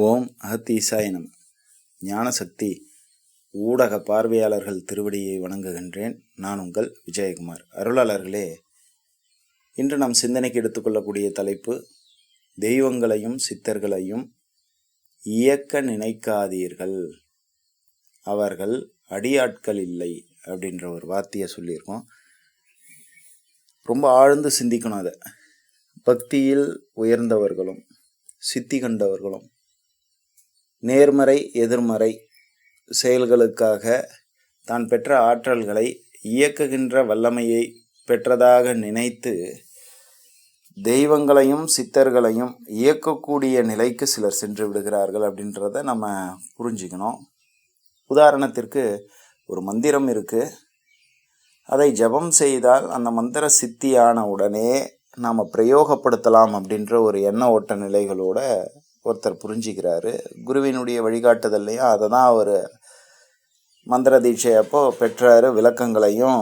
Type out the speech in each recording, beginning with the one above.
ஓம் அகத்தீசாய நம. ஞானசக்தி ஊடக பார்வையாளர்கள் திருவடியை வணங்குகின்றேன். நான் உங்கள் விஜயகுமார். அருளாளர்களே இன்று நாம் சிந்தனைக்கு எடுத்துக்கொள்ளக்கூடிய தலைப்பு தெய்வங்களையும் சித்தர்களையும் இயக்க நினைக்காதீர்கள். அவர்கள் அடியாட்கள் இல்லை அப்படின்ற ஒரு வார்த்தையை சொல்லியிருக்கோம். ரொம்ப ஆழ்ந்து சிந்திக்கணும் அதை. பக்தியில் உயர்ந்தவர்களும் சித்தி கண்டவர்களும் நேர்மறை எதிர்மறை செயல்களுக்காக தான் பெற்ற ஆற்றல்களை இயக்குகின்ற வல்லமையை பெற்றதாக நினைத்து தெய்வங்களையும் சித்தர்களையும் இயக்கக்கூடிய நிலைக்கு சிலர் சென்று விடுகிறார்கள் அப்படின்றத நம்ம புரிஞ்சுக்கணும். உதாரணத்திற்கு ஒரு மந்திரம் இருக்குது அதை ஜபம் செய்தால் அந்த மந்திர சித்தியான உடனே நாம் பிரயோகப்படுத்தலாம் அப்படின்ற ஒரு எண்ண ஓட்ட நிலைகளோட ஒருத்தர் புரிஞ்சுக்கிறாரு. குருவினுடைய வழிகாட்டுதல்லையும் அதை தான் அவர் மந்திர தீட்சை அப்போ பெற்றாரு விளக்கங்களையும்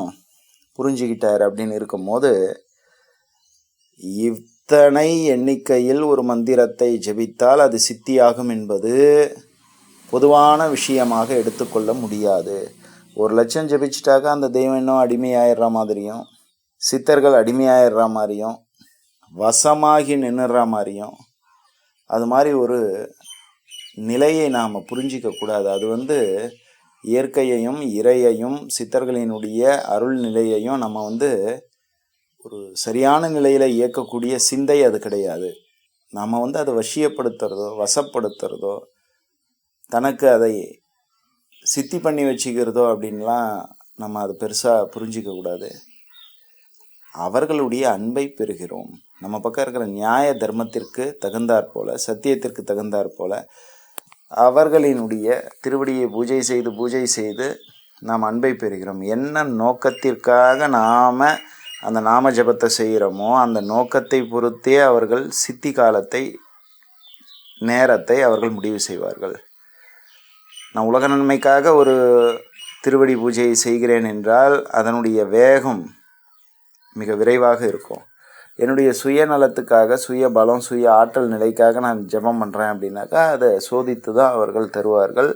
புரிஞ்சுக்கிட்டார் அப்படின்னு இருக்கும்போது இத்தனை எண்ணிக்கையில் ஒரு மந்திரத்தை ஜெபித்தால் அது சித்தியாகும் என்பது பொதுவான விஷயமாக எடுத்துக்கொள்ள முடியாது. ஒரு லட்சம் ஜெபிச்சிட்டாக்கா அந்த தெய்வம் இன்னும் அடிமையாயிடுற மாதிரியும் சித்தர்கள் அடிமையாயிடுற மாதிரியும் வசமாகி நின்றுற மாதிரியும் அது மாதிரி ஒரு நிலையை நாம் புரிஞ்சிக்க கூடாது. அது வந்து இயற்கையையும் இறையையும் சித்தர்களினுடைய அருள் நிலையையும் நம்ம வந்து ஒரு சரியான நிலையில் இயக்கக்கூடிய சிந்தை அது கிடையாது. நாம் வந்து அதை வசியப்படுத்துறதோ வசப்படுத்துறதோ தனக்கு அதை சித்தி பண்ணி வச்சுக்கிறதோ அப்படின்லாம் நம்ம அதை பெருசாக புரிஞ்சிக்க கூடாது. அவர்களுடைய அன்பை பெறுகிறோம். நம்ம பக்கம் இருக்கிற நியாய தர்மத்திற்கு தகுந்தாற் போல சத்தியத்திற்கு தகுந்தாற் போல அவர்களினுடைய திருவடியை பூஜை செய்து பூஜை செய்து நாம் அன்பை பெறுகிறோம். என்ன நோக்கத்திற்காக நாம் அந்த நாம ஜபத்தை செய்கிறோமோ அந்த நோக்கத்தை பொறுத்தே அவர்கள் சித்தி காலத்தை நேரத்தை அவர்கள் முடிவு செய்வார்கள். நான் உலக நன்மைக்காக ஒரு திருவடி பூஜையை செய்கிறேன் என்றால் அதனுடைய வேகம் மிக விரைவாக இருக்கும். என்னுடைய சுயநலத்துக்காக சுய பலம் சுய ஆற்றல் நிலைக்காக நான் ஜெபம் பண்ணுறேன் அப்படின்னாக்கா அதை சோதித்து தான் அவர்கள் தருவார்கள்.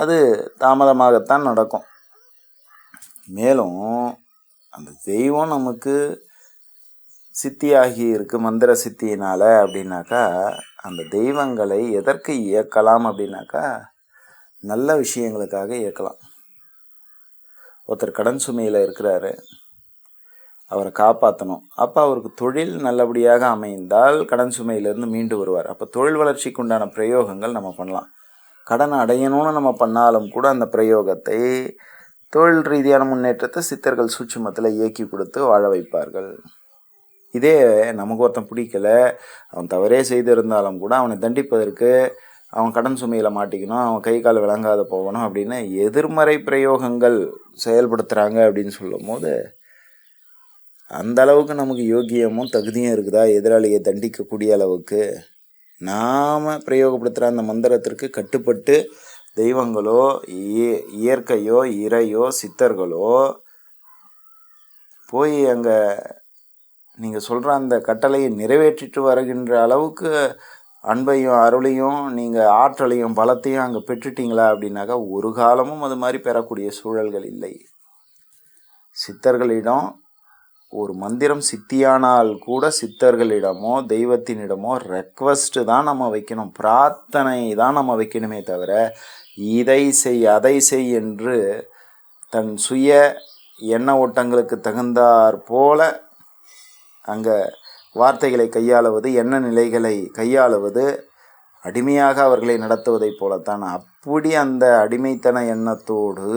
அது தாமதமாகத்தான் நடக்கும். மேலும் அந்த தெய்வம் நமக்கு சித்தியாகி இருக்கு மந்திர சித்தியினால் அப்படின்னாக்கா அந்த தெய்வங்களை எதற்கு இயக்கலாம் அப்படின்னாக்கா நல்ல விஷயங்களுக்காக இயக்கலாம். ஒருத்தர் கடன் சுமையில் இருக்கிறாரு. அவரை காப்பாற்றணும் அப்போ அவருக்கு தொழில் நல்லபடியாக அமைந்தால் கடன் சுமையிலிருந்து மீண்டு வருவார். அப்போ தொழில் வளர்ச்சிக்கு உண்டான பிரயோகங்கள் நம்ம பண்ணலாம். கடன் அடையணும்னு நம்ம பண்ணாலும் கூட அந்த பிரயோகத்தை தொழில் ரீதியான முன்னேற்றத்தை சித்தர்கள் சூட்சுமத்தில் இயக்கி கொடுத்து வாழ வைப்பார்கள். இதே நமக்கு ஒருத்தன் பிடிக்கல அவன் தவறே செய்திருந்தாலும் கூட அவனை தண்டிப்பதற்கு அவன் கடன் சுமையில் மாட்டிக்கணும் அவன் கை கால் விளங்காத போகணும் அப்படின்னு எதிர்மறை பிரயோகங்கள் செயல்படுத்துகிறாங்க அப்படின்னு சொல்லும் போது அந்த அளவுக்கு நமக்கு யோக்கியமும் தகுதியும் இருக்குதா? எதிராளியை தண்டிக்கக்கூடிய அளவுக்கு நாம் பிரயோகப்படுத்துகிற அந்த மந்திரத்திற்கு கட்டுப்பட்டு தெய்வங்களோ இயற்கையோ இறையோ சித்தர்களோ போய் அங்கே நீங்கள் சொல்கிற அந்த கட்டளையை நிறைவேற்றிட்டு வருகின்ற அளவுக்கு அன்பையும் அருளையும் நீங்கள் ஆற்றலையும் பலத்தையும் அங்கே பெற்றுட்டீங்களா அப்படின்னாக்கா ஒரு காலமும் அது மாதிரி பெறக்கூடிய சூழல்கள் இல்லை. சித்தர்களிடம் ஒரு மந்திரம் சித்தியானால் கூட சித்தர்களிடமோ தெய்வத்தினிடமோ ரெக்வஸ்ட்டு தான் நம்ம வைக்கணும். பிரார்த்தனை தான் நம்ம வைக்கணுமே தவிர இதை செய் அதை செய் என்று தன் சுய எண்ண ஓட்டங்களுக்கு தகுந்தாற் போல அங்கே வார்த்தைகளை கையாளுவது எண்ண நிலைகளை கையாளுவது அடிமையாக அவர்களை நடத்துவதைப் போலத்தான். அப்படி அந்த அடிமைத்தன எண்ணத்தோடு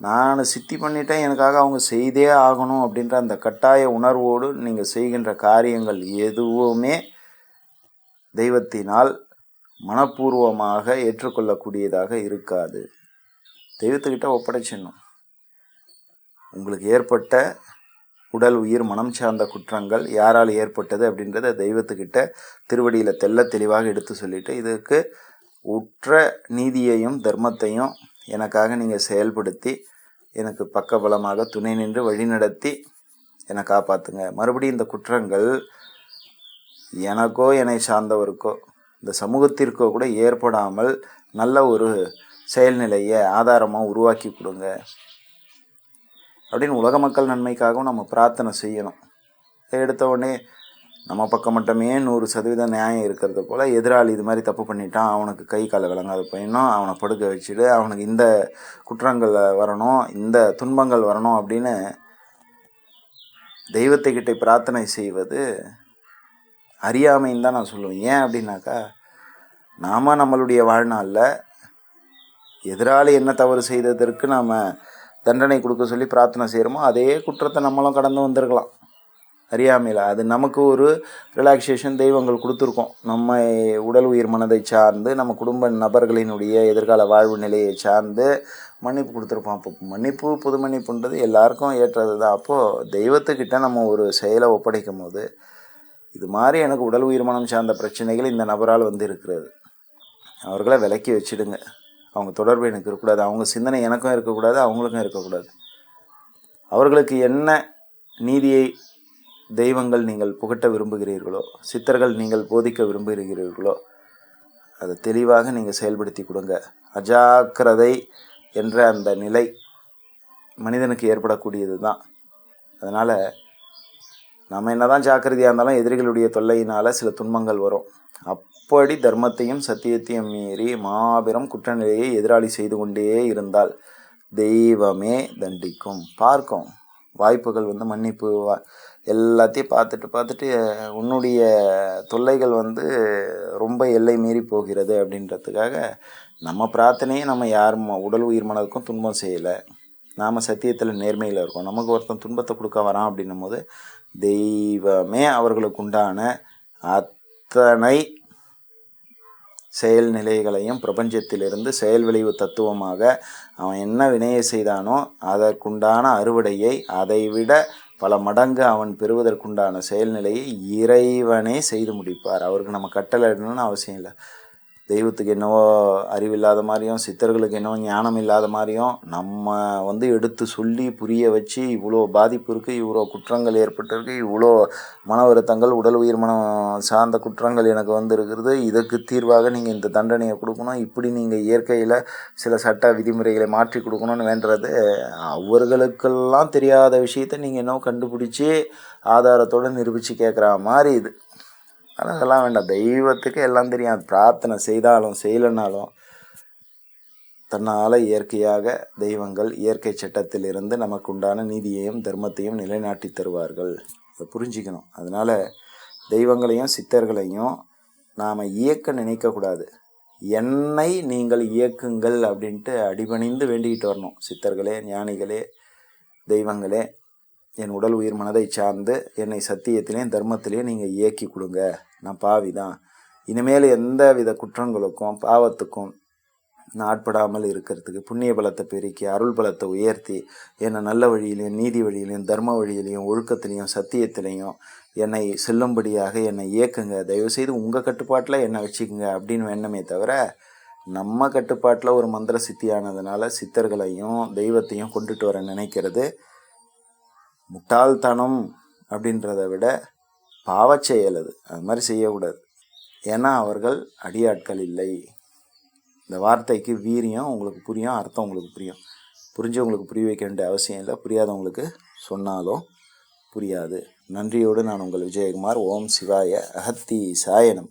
நான் சித்தி பண்ணிட்டேன் எனக்காக அவங்க செய்தே ஆகணும் அப்படின்ற அந்த கட்டாய உணர்வோடு நீங்கள் செய்கின்ற காரியங்கள் எதுவுமே தெய்வத்தினால் மனப்பூர்வமாக ஏற்றுக்கொள்ளக்கூடியதாக இருக்காது. தெய்வத்துக்கிட்ட ஒப்படைச்சிடணும். உங்களுக்கு ஏற்பட்ட உடல் உயிர் மனம் சார்ந்த குற்றங்கள் யாரால் ஏற்பட்டது அப்படின்றத தெய்வத்துக்கிட்ட திருவடியில் தெல்ல தெளிவாக எடுத்து சொல்லிட்டு இதுக்கு உற்ற நீதியையும் தர்மத்தையும் எனக்காக நீங்கள் செயல்படுத்தி எனக்கு பக்கபலமாக துணை நின்று வழிநடத்தி என்னை காப்பாற்றுங்க மறுபடியும் இந்த குற்றங்கள் எனக்கோ என்னை சார்ந்தவருக்கோ இந்த சமூகத்திற்கோ கூட ஏற்படாமல் நல்ல ஒரு செயல்நிலையை ஆதாரமாக உருவாக்கி கொடுங்க. அப்படின்னு உலக மக்கள் நன்மைக்காகவும் நம்ம பிரார்த்தனை செய்யணும். எடுத்த உடனே நம்ம பக்கம் மட்டுமே நூறு சதவீதம் நியாயம் இருக்கிறது போல் எதிராளி இது மாதிரி தப்பு பண்ணிட்டான் அவனுக்கு கை கால விளங்காத பையனும் அவனை படுக்க வச்சுட்டு அவனுக்கு இந்த குற்றங்கள் வரணும் இந்த துன்பங்கள் வரணும் அப்படின்னு தெய்வத்தை பிரார்த்தனை செய்வது அறியாமைன்னு தான் நான் சொல்லுவேன். ஏன் அப்படின்னாக்கா நாம் நம்மளுடைய வாழ்நாளில் எதிராளி என்ன தவறு செய்ததற்கு நாம் தண்டனை கொடுக்க சொல்லி பிரார்த்தனை செய்கிறோமோ அதே குற்றத்தை நம்மளும் கடந்து வந்திருக்கலாம். அறியாமையில். அது நமக்கு ஒரு ரிலாக்ஸேஷன் தெய்வங்கள் கொடுத்துருக்கோம். நம்ம உடல் உயிர் மனதை சார்ந்து நம்ம குடும்ப நபர்களினுடைய எதிர்கால வாழ்வு நிலையை சார்ந்து மன்னிப்பு கொடுத்துருப்போம். அப்போ மன்னிப்பு புது மன்னிப்புன்றது எல்லாருக்கும் ஏற்றது தான். அப்போது தெய்வத்துக்கிட்ட நம்ம ஒரு செயலை ஒப்படைக்கும் போது இது மாதிரி எனக்கு உடல் உயிர் மனம் சார்ந்த பிரச்சனைகள் இந்த நபரால் வந்து இருக்கிறது அவர்களை விலக்கி வச்சிடுங்க. அவங்க தொடர்பு எனக்கு இருக்கக்கூடாது. அவங்க சிந்தனை எனக்கும் இருக்கக்கூடாது. அவங்களுக்கும் இருக்கக்கூடாது. அவர்களுக்கு என்ன நீதியை தெய்வங்கள் நீங்கள் புகட்ட விரும்புகிறீர்களோ சித்தர்கள் நீங்கள் போதிக்க விரும்புகிறீர்களோ அதை தெளிவாக நீங்கள் செயல்படுத்தி கொடுங்க. அஜாக்கிரதை என்ற அந்த நிலை மனிதனுக்கு ஏற்படக்கூடியது தான் அதனால் நம்ம என்ன தான் ஜாக்கிரதையாக இருந்தாலும் எதிரிகளுடைய தொல்லையினால் சில துன்பங்கள் வரும். அப்படி தர்மத்தையும் சத்தியத்தையும் மீறி மாபெரும் குற்றநிலையை எதிராளி செய்து கொண்டே இருந்தால் தெய்வமே தண்டிக்கும். பார்க்கும். வாய்ப்புகள் வந்து மன்னிப்பு வா எல்லாத்தையும் பார்த்துட்டு பார்த்துட்டு உன்னுடைய தொல்லைகள் வந்து ரொம்ப எல்லை மீறி போகிறது அப்படின்றதுக்காக நம்ம பிரார்த்தனையை நம்ம யாரும் உடல் உயிர் மனதுக்கும் துன்பம் செய்யலை. நாம் சத்தியத்தில் நேர்மையில் இருக்கோம். நமக்கு ஒருத்தன் துன்பத்தை கொடுக்க வரான் அப்படின்னும் போது தெய்வமே அவர்களுக்கு உண்டான அத்தனை செயல்நிலைகளையும் பிரபஞ்சத்திலிருந்து செயல் விளைவு தத்துவமாக அவன் என்ன வினையை செய்தானோ அதற்குண்டான அறுவடையை அதைவிட பல மடங்கு அவன் பெறுவதற்குண்டான செயல்நிலையை இறைவனே செய்து முடிப்பார். அவருக்கு நம்ம கட்டளை இடணும்னு அவசியம் இல்லை. தெய்வத்துக்கு என்னவோ அறிவில்லாத மாதிரியும் சித்தர்களுக்கு என்னவோ ஞானம் இல்லாத மாதிரியும் நம்ம வந்து எடுத்து சொல்லி புரிய வச்சு இவ்வளோ பாதிப்பு இருக்குது இவ்வளோ குற்றங்கள் ஏற்பட்டிருக்கு இவ்வளோ மன வருத்தங்கள் உடல் உயிர் மனம் சார்ந்த குற்றங்கள் எனக்கு வந்து இருக்கிறது இதற்கு தீர்வாக நீங்கள் இந்த தண்டனையை கொடுக்கணும். இப்படி நீங்கள் இயற்கையில் சில சட்ட விதிமுறைகளை மாற்றி கொடுக்கணும்னு வேண்டுறது அவர்களுக்கெல்லாம் தெரியாத விஷயத்தை நீங்கள் என்னவோ கண்டுபிடிச்சி ஆதாரத்தோடு நிரூபித்து கேட்குற மாதிரி இது. ஆனால் அதெல்லாம் வேண்டாம். தெய்வத்துக்கு எல்லாம் தெரியும். அது பிரார்த்தனை செய்தாலும் செய்யலைனாலும் தன்னால் இயற்கையாக தெய்வங்கள் இயற்கை சட்டத்திலிருந்து நமக்கு உண்டான நீதியையும் தர்மத்தையும் நிலைநாட்டி தருவார்கள். அதை புரிஞ்சிக்கணும். அதனால் தெய்வங்களையும் சித்தர்களையும் நாம் இயக்க நினைக்கக்கூடாது என்னை நீங்கள் இயக்குங்கள் அப்படின்ட்டு அடிபணிந்து வேண்டிக்கிட்டு வரணும். சித்தர்களே ஞானிகளே தெய்வங்களே என் உடல் உயிர் மனதை சார்ந்து என்னை சத்தியத்திலையும் தர்மத்திலையும் நீங்கள் இயக்கி கொடுங்க. நான் பாவி தான் இனிமேல் எந்த வித குற்றங்களுக்கும் பாவத்துக்கும் நாட்படாமல் இருக்கிறதுக்கு புண்ணிய பலத்தை பெருக்கி அருள் பலத்தை உயர்த்தி என்னை நல்ல வழியிலையும் நீதி வழியிலையும் தர்ம வழியிலையும் ஒழுக்கத்திலையும் சத்தியத்திலையும் என்னை செல்லும்படியாக என்னை இயக்குங்க. தயவுசெய்து உங்கள் கட்டுப்பாட்டில் என்னை வச்சுக்கோங்க அப்படின்னு வேணுமே தவிர நம்ம கட்டுப்பாட்டில் ஒரு மந்திர சித்தியானதுனால சித்தர்களையும் தெய்வத்தையும் கொண்டுட்டு வர நினைக்கிறது முட்டாள்தனம் அப்படின்றத விட பாவச்செயல் அது. அது மாதிரி செய்யக்கூடாது. ஏன்னா அவர்கள் அடியாட்கள் இல்லை. இந்த வார்த்தைக்கு வீரியம் உங்களுக்கு புரியும் அர்த்தம் உங்களுக்கு புரியும். புரிஞ்சவங்களுக்கு புரிய வைக்க வேண்டிய அவசியம் இல்லை. புரியாதவங்களுக்கு சொன்னாலும் புரியாது. நன்றியோடு நான் உங்கள் விஜயகுமார். ஓம் சிவாய அகத்தி சாயனம்